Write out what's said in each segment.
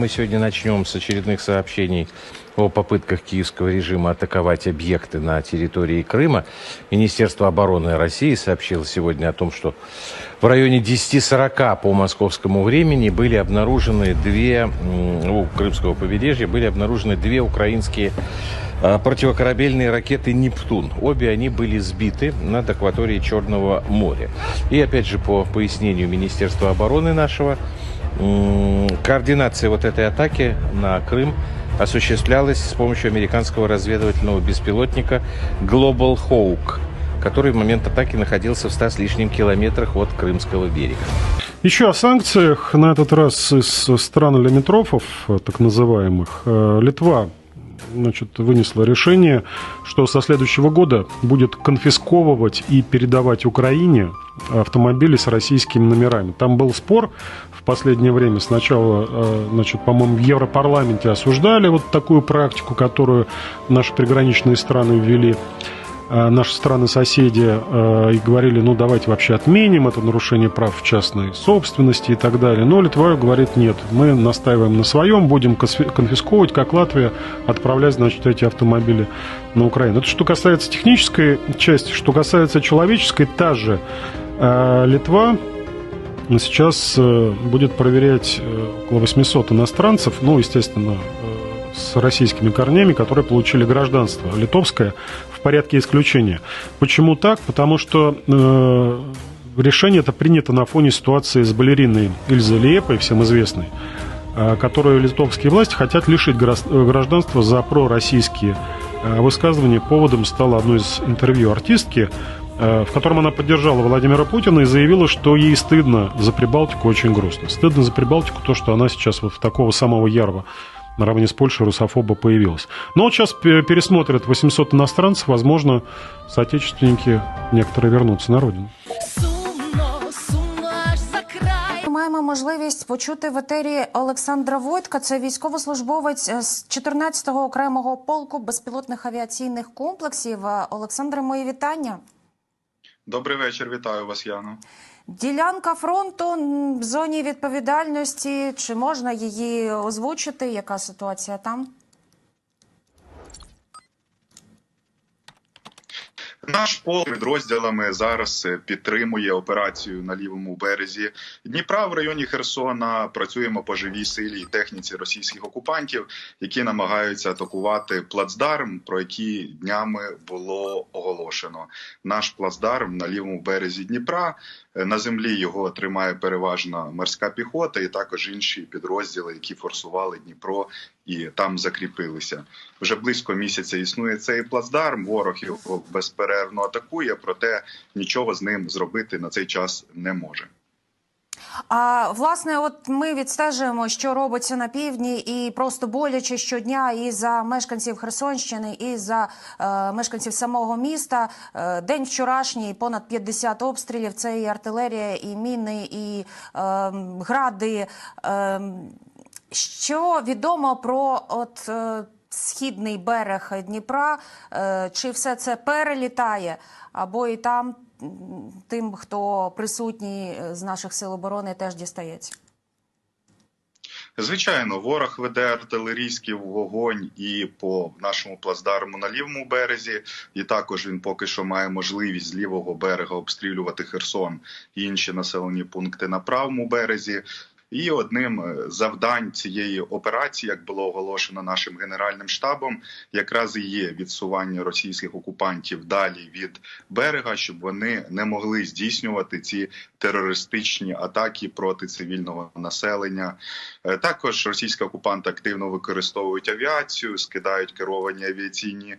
Мы сегодня начнем с очередных сообщений о попытках киевского режима атаковать объекты на территории Крыма. Министерство обороны России сообщило сегодня о том, что в районе 10.40 по московскому времени были обнаружены две, у Крымского побережья были обнаружены две украинские а, противокорабельные ракеты «Нептун». Обе они были сбиты над акваторией Черного моря. И опять же, по пояснению Министерства обороны нашего, координация вот этой атаки на Крым осуществлялась с помощью американского разведывательного беспилотника Global Hawk, который в момент атаки находился в 100 с лишним километрах от Крымского берега. Еще о санкциях, на этот раз из стран лимитрофов, э, так называемых. Э, Литва значит, вынесла решение, что со следующего года будет конфисковывать и передавать Украине автомобили с российскими номерами. Там был спор в последнее время. Сначала, э, значит, по-моему, в Европарламенте осуждали вот такую практику, которую наши приграничные страны ввели наши страны-соседи э, и говорили, ну давайте вообще отменим это нарушение прав частной собственности и так далее. Но Литва говорит, нет, мы настаиваем на своем, будем конфисковывать, как Латвия, отправлять, значит, эти автомобили на Украину. Это что касается технической части, что касается человеческой, та же э, Литва сейчас э, будет проверять э, около 800 иностранцев, ну, естественно, э, с российскими корнями, которые получили гражданство литовское в порядке исключения. Почему так? Потому что э, решение это принято на фоне ситуации с балериной Ильзой Лиепой, всем известной, э, которую литовские власти хотят лишить э, гражданства за пророссийские э, высказывания. Поводом стало одно из интервью артистки, э, в котором она поддержала Владимира Путина и заявила, что ей стыдно за Прибалтику, очень грустно. Стыдно за Прибалтику то, что она сейчас вот в такого самого ярого наравне с Польшей русофоба появилась. Но вот сейчас пе- пересмотрят 800 иностранцев, возможно, соотечественники некоторые вернутся на родину. Маємо можливість почути в етері Олександра Войтка. Це військовослужбовець е, з 14-го окремого полку безпілотних авіаційних комплексів. Е, Олександре, мої вітання. Добрий вечір, вітаю вас, Яно. Ділянка фронту в зоні відповідальності. Чи можна її озвучити? Яка ситуація там? Наш полк підрозділами зараз е, підтримує операцію на лівому березі Дніпра в районі Херсона. Працюємо по живій силі і техніці російських окупантів, які намагаються атакувати плацдарм, про який днями було оголошено. Наш плацдарм на лівому березі Дніпра. Е, На землі його тримає переважно морська піхота, і також інші підрозділи, які форсували Дніпро і там закріпилися. Вже близько місяця існує цей плацдарм. Ворог його безперервно атакує, проте нічого з ним зробити на цей час не може. А власне, от ми відстежуємо, що робиться на півдні, і просто боляче щодня і за мешканців Херсонщини, і за е, мешканців самого міста. Е, день вчорашній, понад 50 обстрілів. Це і артилерія, і міни, і е, гради. Е, що відомо про от е, східний берег Дніпра? Е, чи все це перелітає, або і там тим, хто присутній е, з наших сил оборони, теж дістається? Звичайно, ворог веде артилерійський вогонь і по нашому плацдарму на лівому березі, і також він поки що має можливість з лівого берега обстрілювати Херсон і інші населені пункти на правому березі. І одним е, завдань цієї операції, як було оголошено нашим генеральним штабом, якраз і є відсування російських окупантів далі від берега, щоб вони не могли здійснювати ці терористичні атаки проти цивільного населення. Е, Також російські окупанти активно використовують авіацію, скидають керовані авіаційні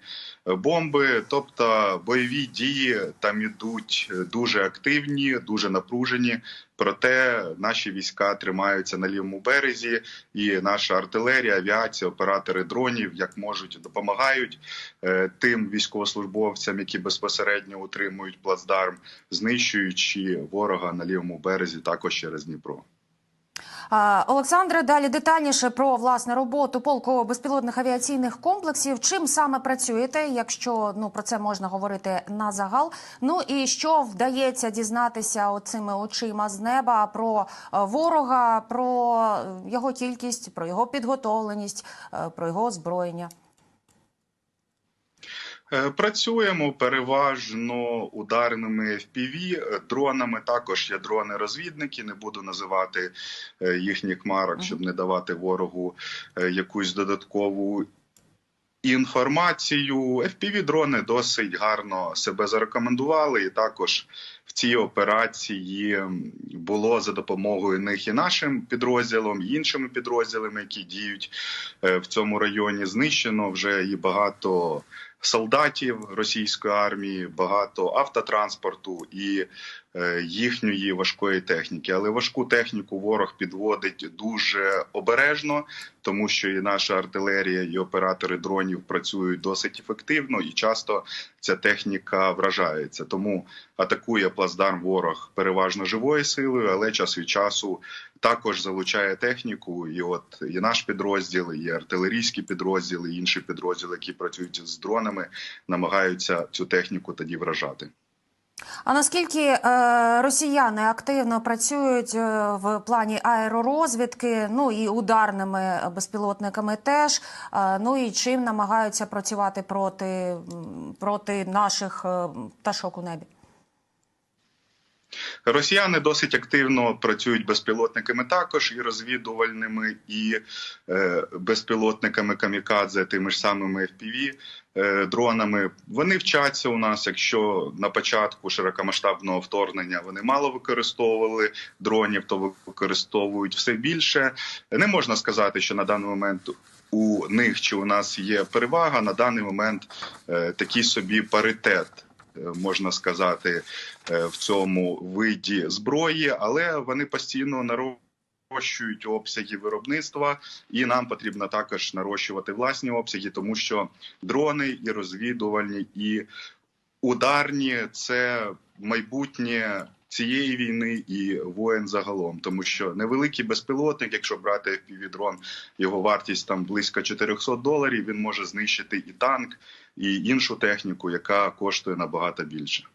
е, бомби. Тобто бойові дії там ідуть дуже активні, дуже напружені. Проте наші війська тримаються на лівому березі, і наша артилерія, авіація, оператори дронів як можуть допомагають е, тим військовослужбовцям, які безпосередньо утримують плацдарм, знищуючи ворога на лівому березі, також через Дніпро. Олександре, далі детальніше про власне роботу полку безпілотних авіаційних комплексів. Чим саме працюєте, якщо ну про це можна говорити на загал? Ну і що вдається дізнатися оцими очима з неба про е, ворога, про е, його кількість, про його підготовленість, е, про його озброєння? Е, Працюємо переважно ударними FPV, е, дронами. Також є дрони-розвідники. Не буду називати е, їхніх марок, щоб не давати ворогу якусь додаткову інформацію. FPV-дрони досить гарно себе зарекомендували, і також в цій операції було за допомогою них і нашим підрозділом, і іншими підрозділами, які діють в цьому районі. Знищено вже і багато солдатів російської армії, багато автотранспорту і е, їхньої важкої техніки. Але важку техніку ворог підводить дуже обережно, тому що і наша артилерія, і оператори дронів працюють досить ефективно, і часто ця техніка вражається. Тому атакує плацдарм ворог переважно живою силою, але час від часу також залучає техніку. І от і наш підрозділ, і артилерійські підрозділи, і інші підрозділи, які працюють з дронами, намагаються цю техніку тоді вражати. А наскільки е, росіяни активно працюють е, в плані аеророзвідки, ну і ударними безпілотниками теж, е, ну і чим намагаються працювати проти, проти наших е, пташок у небі? Росіяни досить активно працюють безпілотниками також і розвідувальними, і е, безпілотниками камікадзе, тими ж самими FPV е, дронами. Вони вчаться у нас, якщо на початку широкомасштабного вторгнення вони мало використовували дронів, то використовують все більше. Не можна сказати, що на даний момент. У них чи у нас є перевага на даний момент е, такий собі паритет можна сказати, е, в цьому виді зброї, але вони постійно нарощують обсяги виробництва, і нам потрібно також нарощувати власні обсяги, тому що дрони і розвідувальні, і ударні це майбутнє. Цієї війни і воєн загалом, тому що невеликий безпілотник, якщо брати FPV-дрон, його вартість там близько 400 доларів. Він може знищити і танк, і іншу техніку, яка коштує набагато більше.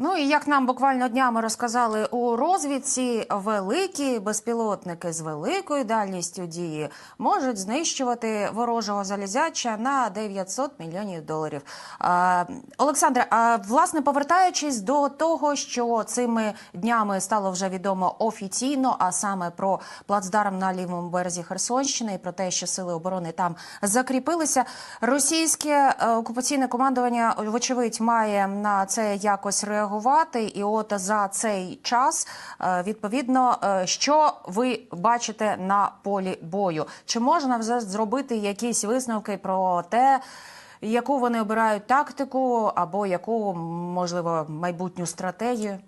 Ну і як нам буквально днями розказали у розвідці, великі безпілотники з великою дальністю дії можуть знищувати ворожого залізяча на 900 мільйонів доларів. А, Олександре, а власне повертаючись до того, що цими днями стало вже відомо офіційно, а саме про плацдарм на лівому березі Херсонщини і про те, що сили оборони там закріпилися. Російське е, окупаційне командування, вочевидь, має на це якось реагувати. І от за цей час, е, відповідно, е, що ви бачите на полі бою? Чи можна вже зробити якісь висновки про те, яку вони обирають тактику, або яку можливо майбутню стратегію?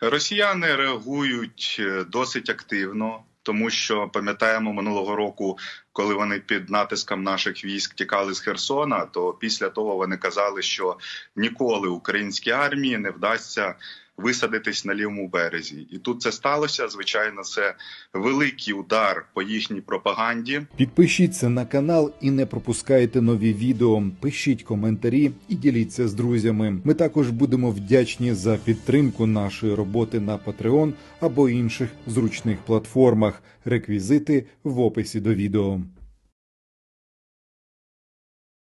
Росіяни реагують е, досить активно, тому що пам'ятаємо минулого року, коли вони під натиском наших військ тікали з Херсона, то після того вони казали, що ніколи українській армії не вдасться висадитись на лівому березі. І тут це сталося. Звичайно, це великий удар по їхній пропаганді. Підпишіться на канал і не пропускайте нові відео. Пишіть коментарі і діліться з друзями. Ми також будемо вдячні за підтримку нашої роботи на Patreon або інших зручних платформах. Реквізити в описі до відео.